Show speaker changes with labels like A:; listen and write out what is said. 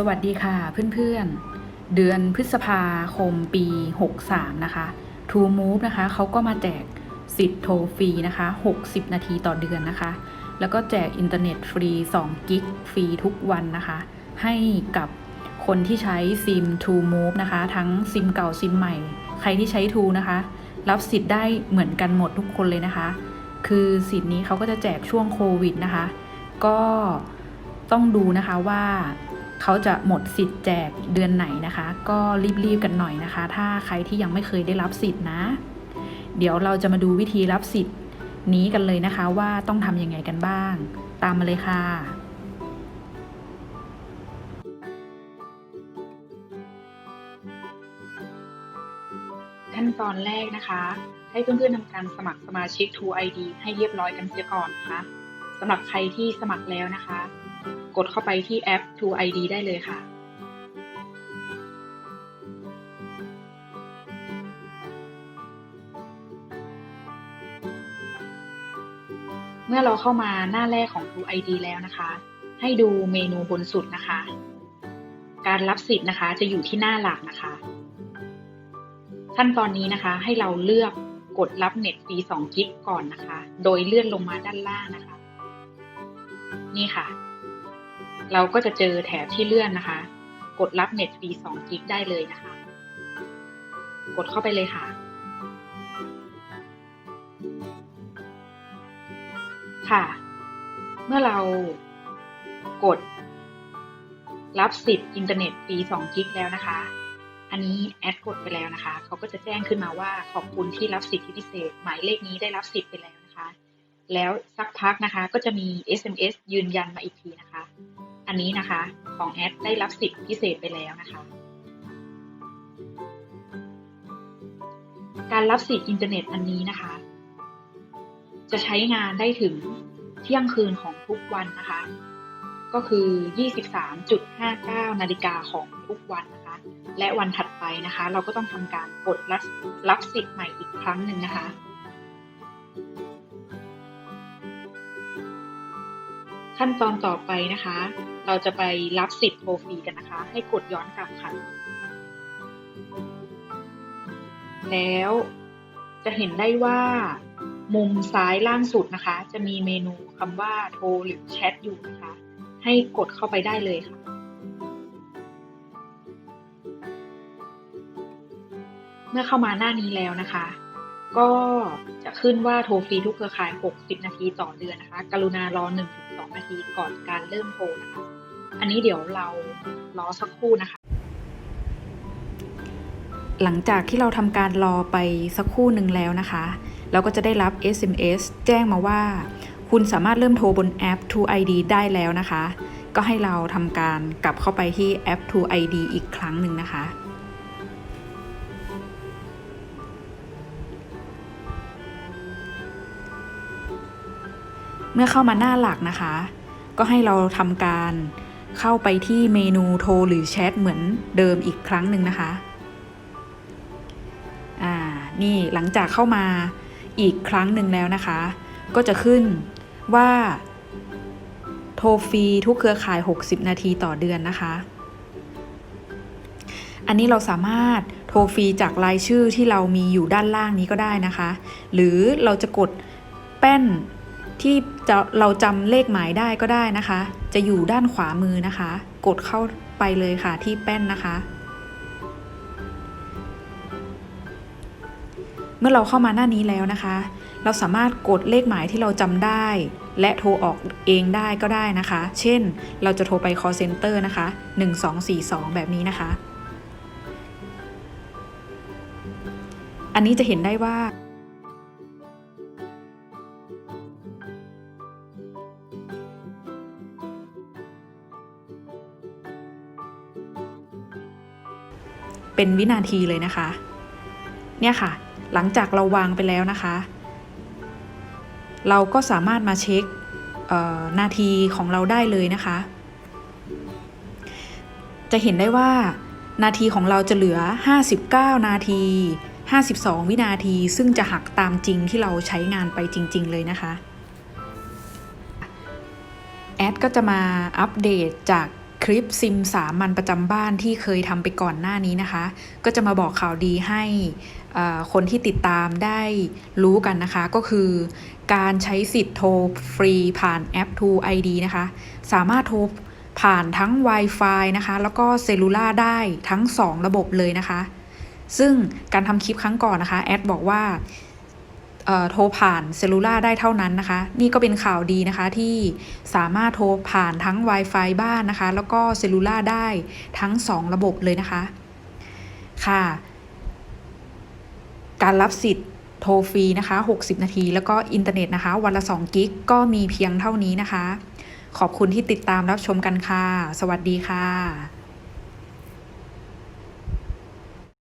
A: สวัสดีค่ะเพื่อนๆ เดือนพฤษภาคมปี 63 นะคะ True Move นะคะเขาก็มาแจกสิทธิ์โทรฟรีนะคะ 60 นาทีต่อเดือนนะคะ แล้วก็แจกอินเทอร์เน็ตฟรี 2 กิกฟรีทุกวันนะคะ ให้กับคนที่ใช้ซิม True Move นะคะ ทั้งซิมเก่าซิมใหม่ ใครที่ใช้ True นะคะ รับสิทธิ์ได้เหมือนกันหมดทุกคนเลยนะคะ คือสิทธิ์นี้เขาก็จะแจกช่วงโควิดนะคะ ก็ต้องดูนะคะว่า เขาจะหมดสิทธิ์แจกเดือนไหนนะคะ ก็รีบๆกันหน่อยนะคะ ถ้าใครที่ยังไม่เคยได้รับสิทธิ์นะ เดี๋ยวเราจะมาดูวิธีรับสิทธิ์นี้กันเลยนะคะว่าต้องทำยังไงกันบ้าง ตามมาเลยค่ะขั้นตอนแรกนะคะ ให้เพื่อนๆทำการสมัครสมาชิก True ID ให้เรียบร้อยกันเสียก่อนนะคะสำหรับใครที่สมัครแล้วนะคะ กดเข้าไปที่แอป True ID ได้เลยค่ะ เมื่อเราเข้ามาหน้าแรกของ True ID แล้วนะคะ ให้ดูเมนูบนสุดนะคะ การรับสิทธิ์นะคะจะอยู่ที่หน้าหลักนะคะ ขั้นตอนนี้นะคะให้เราเลือกกดรับเน็ตฟรี2กิกก่อนนะคะ โดยเลื่อนลงมาด้านล่างนะคะ นี่ค่ะ เราก็จะเจอแถบที่เลื่อนนะคะ กดรับเน็ตฟรี2กิกได้เลยนะคะ กดเข้าไปเลยค่ะ ค่ะ เมื่อเรากดรับสิทธิ์อินเทอร์เน็ตฟรี2กิกแล้วนะคะ อันนี้แอดกดไปแล้วนะคะ เขาก็จะแจ้งขึ้นมาว่าขอบคุณที่รับสิทธิพิเศษ หมายเลขนี้ได้รับสิทธิ์ไปแล้วนะคะ แล้วสักพักนะคะ ก็จะมี SMS ยืนยันมาอีกทีนะคะ อันนี้นะคะของแอดได้รับสิทธิพิเศษไปแล้วนะคะ การรับสิทธิ์อินเทอร์เน็ตอันนี้นะคะ จะใช้งานได้ถึงเที่ยงคืนของทุกวันนะคะ ก็คือ 23.59 นาฬิกาของทุกวันนะคะ และวันถัดไปนะคะ เราก็ต้องทำการกดรับรับสิทธิ์ใหม่อีกครั้งหนึ่งนะคะขั้นตอนต่อไปนะคะ เราจะไปรับสิทธิ์โทรฟรีกันนะคะ ให้กดย้อนกลับค่ะ แล้วจะเห็นได้ว่ามุมซ้ายล่างสุดนะคะ จะมีเมนูคำว่าโทรหรือแชทอยู่นะคะ ให้กดเข้าไปได้เลยค่ะ เมื่อเข้ามาหน้านี้แล้วนะคะ ก็จะขึ้นว่าโทรฟรีทุกเครือข่าย 60 นาทีต่อเดือนนะคะ กรุณารอ 1-2 นาทีก่อนการเริ่มโทรนะคะ อันนี้เดี๋ยวเรารอสักครู่นะคะ หลังจากที่เราทำการรอไปสักครู่หนึ่งแล้วนะคะ เราก็จะได้รับ SMS แจ้งมาว่า คุณสามารถเริ่มโทรบนแอป True ID ได้แล้วนะคะ ก็ให้เราทำการกลับเข้าไปที่แอป True ID อีกครั้งหนึ่งนะคะ เมื่อเข้ามาหน้าหลักนะคะ ก็ให้เราทำการเข้าไปที่เมนูโทรหรือแชทเหมือนเดิมอีกครั้งหนึ่งนะคะอ่านี่หลังจากเข้ามาอีกครั้งหนึ่งแล้วนะคะ ก็จะขึ้นว่าโทรฟรีทุกเครือข่าย 60 นาทีต่อเดือนนะคะ อันนี้เราสามารถโทรฟรีจากรายชื่อที่เรามีอยู่ด้านล่างนี้ก็ได้นะคะ หรือเราจะกดแป้น ที่จะเราจำเลขหมายได้ก็ได้นะคะ จะอยู่ด้านขวามือนะคะ กดเข้าไปเลยค่ะที่แป้นนะคะ เมื่อเราเข้ามาหน้านี้แล้วนะคะ เราสามารถกดเลขหมายที่เราจำได้ และโทรออกเองได้ก็ได้นะคะ เช่น เราจะโทรไป call center นะคะ 1242 แบบนี้นะคะ อันนี้จะเห็นได้ว่า เป็นวินาทีเลยนะคะ เนี่ยค่ะ หลังจากเราวางไปแล้วนะคะ เราก็สามารถมาเช็คนาทีของเราได้เลยนะคะ จะเห็นได้ว่านาทีของเราจะเหลือ 59 นาที 52 วินาที ซึ่งจะหักตามจริงที่เราใช้งานไปจริง ๆ เลยนะคะ แอดก็จะมาอัปเดตจาก คลิปซิมสามัญประจำบ้านที่เคยทำไปก่อนหน้านี้นะคะ ก็จะมาบอกข่าวดีให้คนที่ติดตามได้รู้กันนะคะ ก็คือการใช้สิทธิ์โทรฟรีผ่านแอป True ID นะคะ สามารถโทรผ่านทั้ง Wi-Fi นะคะ แล้วก็เซลูล่าได้ทั้ง 2 ระบบเลยนะคะ ซึ่งการทำคลิปครั้งก่อนนะคะ แอดบอกว่า โทรผ่านเซลลูล่าได้เท่านั้นนะคะ นี่ก็เป็นข่าวดีนะคะที่สามารถโทรผ่านทั้ง Wi-Fi บ้านนะคะ แล้วก็เซลลูล่าได้ทั้ง 2 ระบบเลยนะคะค่ะ การรับสิทธิ์โทรฟรีนะคะ 60 นาที แล้วก็อินเทอร์เน็ตนะคะ วันละ 2 กิกก็มีเพียงเท่านี้นะคะ ขอบคุณที่ติดตามรับชมกันค่ะ สวัสดีค่ะ